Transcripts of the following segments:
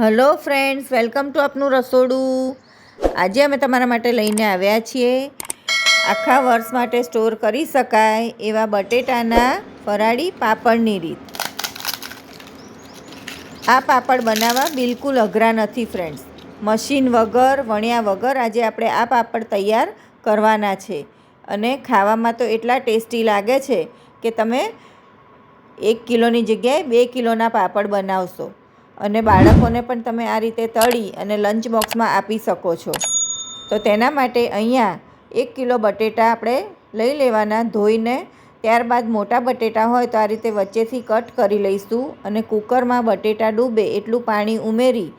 Hello friends, welcome to આપનું રસોડું. આજે અમે તમારા માટે લઈને આવ્યા છીએ. આખા વર્ષ માટે સ્ટોર કરી શકાય એવા બટેટાના ફરાળી પાપડની રીત. આ પાપડ બનાવવા બિલકુલ અઘરા નથી ફ્રેન્ડ્સ. મશીન વગર, વણ્યા વગર આજે આપણે આ પાપડ તૈયાર કરવાના છે. અને ખાવામાં તો એટલા ટેસ્ટી લાગે છે કે તમે એક કિલોની જગ્યાએ બે કિલોના પાપડ બનાવશો. અને બાળકોને પણ તમે આ રીતે તળી અને લંચ બોક્સમાં આપી શકો છો. તો તેના માટે અહીંયા એક કિલો બટેટા આપણે લઈ લેવાના ધોઈને, ત્યારબાદ મોટા બટેટા હોય તો આ રીતે વચ્ચેથી કટ કરી લઈશું અને કુકરમાં બટેટા ડૂબે એટલું પાણી ઉમેરી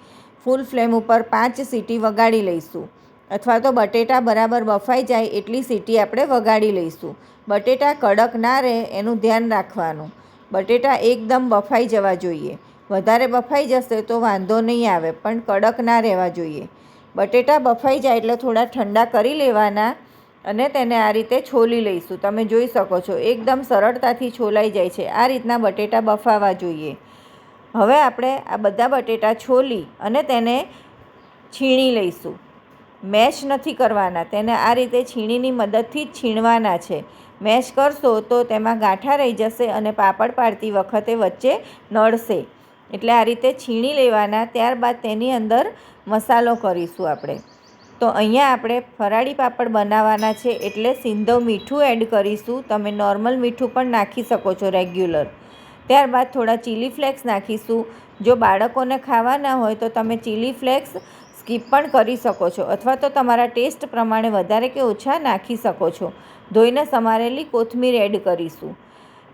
ફૂલ ફ્લેમ ઉપર પાંચ સીટી વગાડી લઈશું. અથવા તો બટેટા બરાબર બફાઈ જાય એટલી સીટી આપણે વગાડી લઈશું. બટેટા કડક ના રહે, એનું ધ્યાન રાખવાનું. બટેટા એકદમ બફાઈ જવા જોઈએ. વધારે બફાઈ જશે તો વાંધો નહીં આવે, પણ કડક ના રહેવા જોઈએ. બટેટા બફાઈ જાય એટલે થોડા ઠંડા કરી લેવાના અને તેને આ રીતે છોલી લઈશું. તમે જોઈ શકો છો, એકદમ સરળતાથી છોલાઈ જાય છે. આ રીતના બટેટા બફાવા જોઈએ. હવે આપણે આ બધા બટેટા છોલી અને તેને છીણી લઈશું. મેશ નથી કરવાના, તેને આ રીતે છીણીની મદદથી જ છીણવાના છે. મેશ કરશો તો તેમાં ગાંઠા રહી જશે અને પાપડ પાડતી વખતે વચ્ચે નડશે. એટલે આ રીતે છીણી લેવાના, ત્યારબાદ તેની અંદર મસાલો કરીશું આપણે. તો અહીંયા આપણે ફરાળી પાપડ બનાવવાના છે એટલે સિંધવ મીઠું એડ કરીશું. તમે નોર્મલ મીઠું પણ નાખી શકો છો રેગ્યુલર. ત્યારબાદ થોડા ચીલી ફ્લેક્સ નાખીશું. જો બાળકોને ખાવાના હોય તો તમે ચીલી ફ્લેક્સ સ્કીપ પણ કરી શકો છો અથવા તો તમારા ટેસ્ટ પ્રમાણે વધારે કે ઓછા નાખી શકો છો. ધોઈને સમારેલી કોથમીર એડ કરીશું.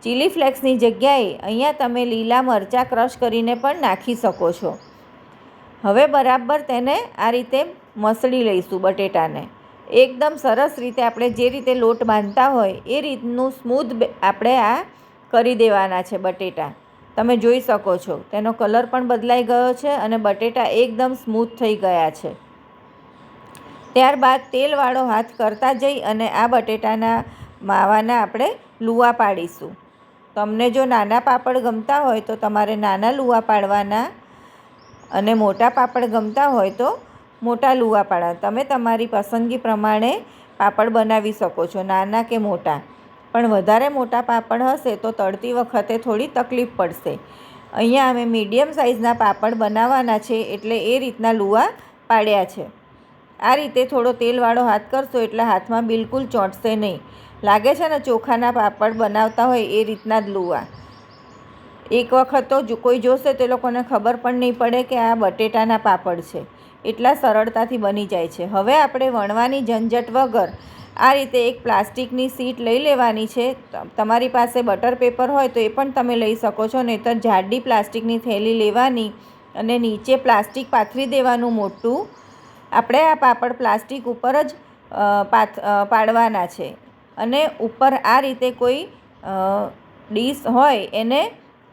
ચીલી ફ્લેક્સની જગ્યાએ અહીંયા તમે લીલા મરચાં ક્રશ કરીને પણ નાખી શકો છો. હવે બરાબર તેને આ રીતે મસળી લઈશું બટેટાને. એકદમ સરસ રીતે આપણે જે રીતે લોટ બાંધતા હોય એ રીતનું સ્મૂધ આપણે આ કરી દેવાના છે બટેટા. તમે જોઈ શકો છો, તેનો કલર પણ બદલાઈ ગયો છે અને બટેટા એકદમ સ્મૂથ થઈ ગયા છે. ત્યારબાદ તેલવાળો હાથ કરતા જઈ અને આ બટેટાના માવાના આપણે લુવા પાડીશું. તમને જો નાના પાપડ ગમતા હોય તો તમારે નાના લુવા પાડવાના અને મોટા પાપડ ગમતા હોય તો મોટા લુવા પાડવા તમે તમારી પસંદગી પ્રમાણે પાપડ બનાવી શકો છો, નાના કે મોટા. પણ વધારે મોટા પાપડ હશે તો તળતી વખતે થોડી તકલીફ પડશે. અહીંયા અમે મીડિયમ સાઇઝના પાપડ બનાવવાના છે એટલે એ રીતના લુવા પાડ્યા છે. આ રીતે થોડો તેલવાળો હાથ કરશો એટલે હાથમાં બિલકુલ ચોંટશે નહીં. લાગે છે ને ચોખાના પાપડ બનાવતા હોય એ રીતના જ લુવા. એક વખત તો કોઈ જોશે તે લોકોને ખબર પણ નહીં પડે કે આ બટેટાના પાપડ છે. એટલા સરળતાથી બની જાય છે. હવે આપણે વણવાની ઝંઝટ વગર આ રીતે એક પ્લાસ્ટિકની સીટ લઈ લેવાની છે. તમારી પાસે બટર પેપર હોય તો એ પણ તમે લઈ શકો છો, નહીંતર જાડી પ્લાસ્ટિકની થેલી લેવાની અને નીચે પ્લાસ્ટિક પાથરી દેવાનું મોટું. આપણે આ પાપડ પ્લાસ્ટિક ઉપર જ પાથ પાડવાના છે. અને ઉપર આ રીતે કોઈ ડીશ હોય એને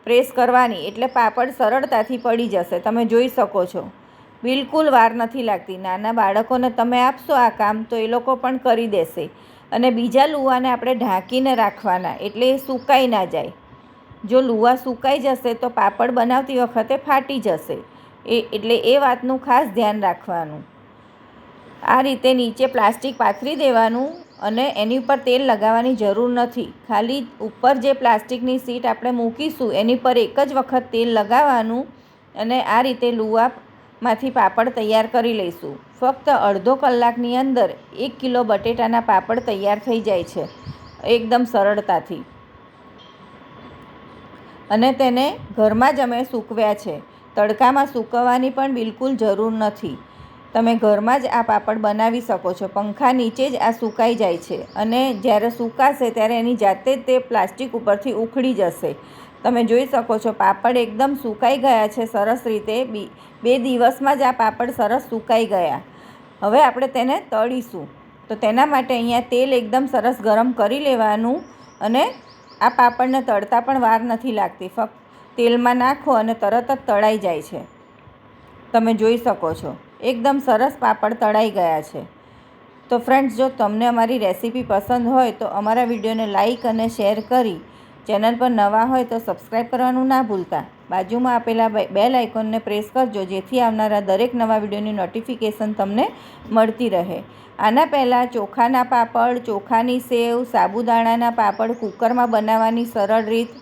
પ્રેસ કરવાની. એટલે પાપડ સરળતાથી પડી જશે. તમે જોઈ શકો છો. બિલકુલ વાર નથી લાગતી. નાના બાળકોને તમે આપશો આ કામ તો એ લોકો પણ કરી દેશે. અને બીજા લુવાને આપણે ઢાંકીને રાખવાના. એટલે એ સુકાઈ ના જાય. જો લુવા સુકાઈ જશે તો પાપડ બનાવતી વખતે ફાટી જશે. એ, એટલે એ વાતનું ખાસ ધ્યાન રાખવાનું. આ રીતે નીચે પ્લાસ્ટિક પાથરી દેવાનું. અને એની ઉપર તેલ લગાવવાની જરૂર નથી. ખાલી ઉપર જે પ્લાસ્ટિકની સીટ આપણે મૂકીશું, એની પર એક જ વખત તેલ લગાવવાનું અને આ રીતે લુવામાંથી પાપડ તૈયાર કરી લઈશું. ફક્ત અડધો કલાકની અંદર એક કિલો બટેટાના પાપડ તૈયાર થઈ જાય છે, એકદમ સરળતાથી. અને તેને ઘરમાં જ અમે સૂકવ્યા છે. તડકામાં સૂકવવાની પણ બિલકુલ જરૂર નથી. તમે ઘરમાં જ આ પાપડ બનાવી શકો છો. પંખા નીચે જ આ સુકાઈ જાય છે અને જ્યારે સુકાશે ત્યારે એની જાતે તે પ્લાસ્ટિક ઉપરથી ઉખડી જશે. તમે જોઈ શકો છો પાપડ એકદમ સુકાઈ ગયા છે સરસ રીતે. બી, બે દિવસમાં જ આ પાપડ સરસ સુકાઈ ગયા. હવે આપણે તેને તળીશું. તો તેના માટે અહીંયા તેલ એકદમ સરસ ગરમ કરી લેવાનું અને આ પાપડને તળતા પણ વાર નથી લાગતી. ફક્ત તેલમાં નાખો અને તરત જ તળાઈ જાય છે. તમે જોઈ શકો છો. એકદમ સરસ પાપડ તળાઈ ગયા છે. તો ફ્રેન્ડ્સ જો તમને અમારી રેસીપી પસંદ હોય તો અમારા વિડીયોને લાઇક અને શેર કરી ચેનલ પર નવા હોય તો સબસ્ક્રાઈબ કરવાનું ના ભૂલતા. બાજુમાં આપેલા બેલ આઇકોનને પ્રેસ કરજો, જેથી આવનારા દરેક નવા વિડીયોની નોટિફિકેશન તમને મળતી રહે. આના પહેલાં ચોખાના પાપડ, ચોખાની સેવ, સાબુદાણાના પાપડ કુકરમાં બનાવવાની સરળ રીત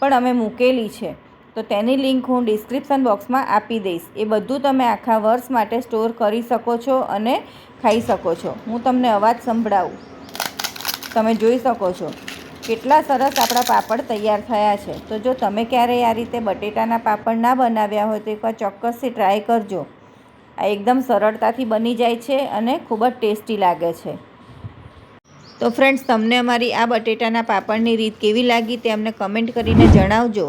પણ અમે મૂકેલી છે. તો તેની લિંક હું ડિસ્ક્રિપ્શન બોક્સમાં આપી દઈશ. એ બધું તમે આખા વર્ષ માટે સ્ટોર કરી શકો છો અને ખાઈ શકો છો. હું તમને અવાજ સંભળાવું. તમે જોઈ શકો છો. કેટલા સરસ આપણા પાપડ તૈયાર થયા છે. તો જો તમે ક્યારેય આ રીતે બટેટાના પાપડ ના બનાવ્યા હોય તો એકવાર ચોક્કસથી ટ્રાય કરજો. આ એકદમ સરળતાથી બની જાય છે અને ખૂબ જ ટેસ્ટી લાગે છે. તો ફ્રેન્ડ્સ, તમને અમારી આ બટેટાના પાપડની રીત કેવી લાગી તે અમને કમેન્ટ કરીને જણાવજો.